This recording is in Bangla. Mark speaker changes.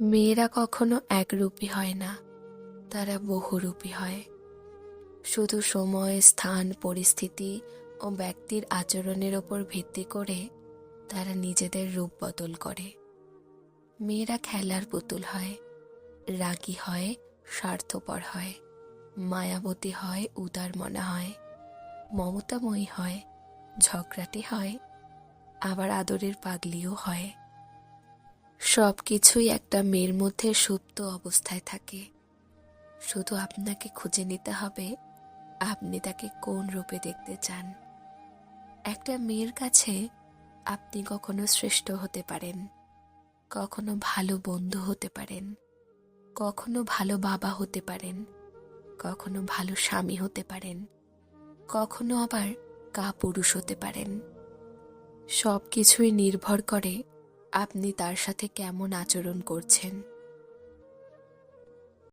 Speaker 1: মেয়েরা কখনো একরূপী হয় না, তারা বহুরূপী হয়। শুধু সময়, স্থান, পরিস্থিতি ও ব্যক্তির আচরণের ওপর ভিত্তি করে তারা নিজেদের রূপ বদল করে। মেয়েরা খেলার পুতুল হয়, রাগী হয়, স্বার্থপর হয়, মায়াবতী হয় উদার মনা হয়, মমতাময়ী হয়, ঝগড়াটে হয়, আবার আদরের পাগলিও হয়। সব কিছুই একটা মেয়ের মধ্যে সুপ্ত অবস্থায় থাকে। শুধু আপনাকে খুঁজে নিতে হবে, আপনি তাকে কোন রূপে দেখতে চান? একটা মেয়ের কাছে আপনি কখনো শ্রেষ্ঠ হতে পারেন, কখনো ভালো বন্ধু হতে পারেন, কখনো ভালো বাবা হতে পারেন, কখনো ভালো স্বামী হতে পারেন, কখনো আবার কাপুরুষ হতে পারেন। সব কিছুই নির্ভর করে আপনি তার সাথে কেমন আচরণ করছেন?